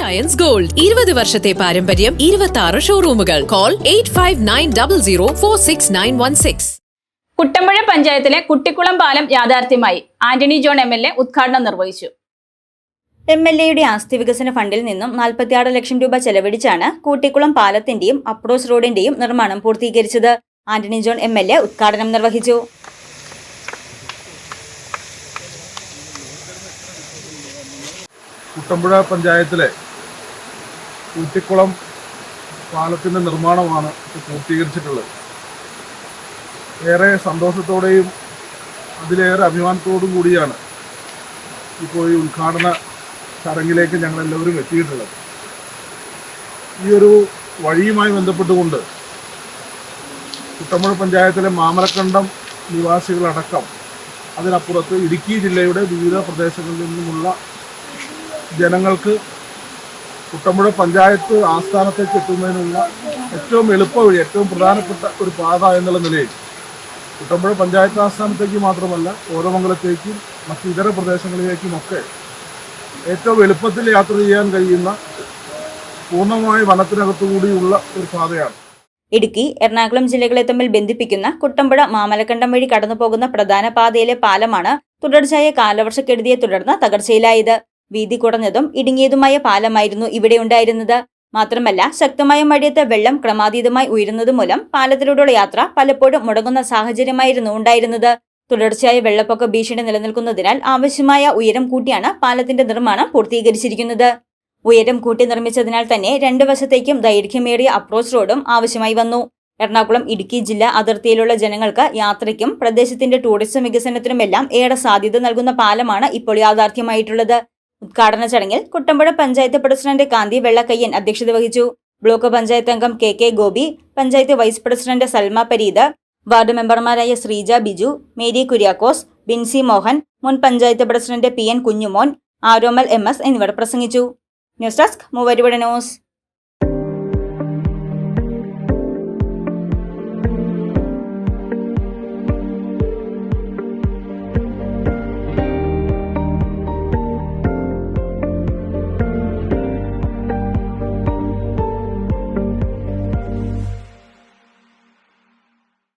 Ions gold ഇരുപത് വർഷത്തെ പാരമ്പര്യം ഇരുപത്തി ആറ് ഷോറൂമുകൾ call eight five nine double zero four six nine one six Kuttampuzha പഞ്ചായത്തിലെ കുട്ടിക്കുളം പാലം യാഥാർത്ഥ്യമായി Antony John M L A ഉദ്ഘാടനം നിർവഹിച്ചു. എം എൽ എയുടെ ആസ്തി വികസന ഫണ്ടിൽ നിന്നും നാൽപ്പത്തിയാറ് ലക്ഷം രൂപ ചെലവഴിച്ചാണ് കൂട്ടിക്കുളം പാലത്തിന്റെയും അപ്രോച്ച് റോഡിന്റെയും നിർമ്മാണം പൂർത്തീകരിച്ചത്. Antony John M L A ഉദ്ഘാടനം നിർവഹിച്ചു. കുട്ടമ്പുഴ പഞ്ചായത്തിലെ കൂട്ടിക്കുളം പാലത്തിന്റെ നിർമ്മാണമാണ് പൂർത്തീകരിച്ചിട്ടുള്ളത്. ഏറെ സന്തോഷത്തോടെയും അതിലേറെ അഭിമാനത്തോടും കൂടിയാണ് ഇപ്പോൾ ഈ ഉദ്ഘാടന ചടങ്ങിലേക്ക് ഞങ്ങളെല്ലാവരും എത്തിയിട്ടുള്ളത്. ഈ ഒരു വഴിയുമായി ബന്ധപ്പെട്ടുകൊണ്ട് കുട്ടമ്പുഴ പഞ്ചായത്തിലെ മാമലക്കണ്ടം നിവാസികളടക്കം അതിനപ്പുറത്ത് ഇടുക്കി ജില്ലയുടെ വിവിധ പ്രദേശങ്ങളിൽ നിന്നുമുള്ള ജനങ്ങൾക്ക് കുട്ടമ്പുഴ പഞ്ചായത്ത് ആസ്ഥാനത്തേക്ക് എത്തുന്നതിനുള്ള ഏറ്റവും എളുപ്പ വഴി ഏറ്റവും പ്രധാനപ്പെട്ട ഒരു പാത എന്നുള്ള നിലയിൽ കുട്ടമ്പുഴ പഞ്ചായത്ത് ആസ്ഥാനത്തേക്ക് മാത്രമല്ല ഓരോമംഗലത്തേക്കും മറ്റു ഇതര പ്രദേശങ്ങളിലേക്കുമൊക്കെ ഏറ്റവും എളുപ്പത്തിൽ യാത്ര ചെയ്യാൻ കഴിയുന്ന പൂർണമായ വനത്തിനകത്തുകൂടിയുള്ള ഒരു പാതയാണ്. ഇടുക്കി എറണാകുളം ജില്ലകളെ തമ്മിൽ ബന്ധിപ്പിക്കുന്ന കുട്ടമ്പുഴ മാമലക്കണ്ടം വഴി കടന്നുപോകുന്ന പ്രധാന പാതയിലെ പാലമാണ് തുടർച്ചയായ കാലവർഷക്കെടുതിയെ തുടർന്ന് തകർച്ചയിലായത്. വീതി കുറഞ്ഞതും ഇടുങ്ങിയതുമായ പാലമായിരുന്നു ഇവിടെ ഉണ്ടായിരുന്നത്. മാത്രമല്ല ശക്തമായ മഴയത്ത് വെള്ളം ക്രമാതീതമായി ഉയരുന്നത് മൂലം പാലത്തിലൂടെയുള്ള യാത്ര പലപ്പോഴും മുടങ്ങുന്ന സാഹചര്യമായിരുന്നു ഉണ്ടായിരുന്നത്. തുടർച്ചയായ വെള്ളപ്പൊക്ക ഭീഷണി നിലനിൽക്കുന്നതിനാൽ ആവശ്യമായ ഉയരം കൂട്ടിയാണ് പാലത്തിന്റെ നിർമ്മാണം പൂർത്തീകരിച്ചിരിക്കുന്നത്. ഉയരം കൂട്ടി നിർമ്മിച്ചതിനാൽ തന്നെ രണ്ടു വശത്തേക്കും ദൈർഘ്യമേറിയ അപ്രോച്ച് റോഡും ആവശ്യമായി വന്നു. എറണാകുളം ഇടുക്കി ജില്ലാ അതിർത്തിയിലുള്ള ജനങ്ങൾക്ക് യാത്രയ്ക്കും പ്രദേശത്തിന്റെ ടൂറിസം വികസനത്തിനുമെല്ലാം ഏറെ സാധ്യത നൽകുന്ന പാലമാണ് ഇപ്പോൾ യാഥാർത്ഥ്യമായിട്ടുള്ളത്. ഉദ്ഘാടന ചടങ്ങിൽ കുട്ടമ്പുഴ പഞ്ചായത്ത് പ്രസിഡന്റ് കാന്തി വെള്ളക്കയ്യൻ അധ്യക്ഷത വഹിച്ചു. ബ്ലോക്ക് പഞ്ചായത്ത് അംഗം K K Gopi panchayat vice president Salma Pareed ward മെമ്പർമാരായ ശ്രീജ ബിജു മേരി കുര്യാക്കോസ് ബിൻസി മോഹൻ മുൻ panchayat president P N Kunjumon Aromal M S എന്നിവർ പ്രസംഗിച്ചു. ന്യൂസ് ഡെസ്ക് മൂവരുവിടെ ന്യൂസ്.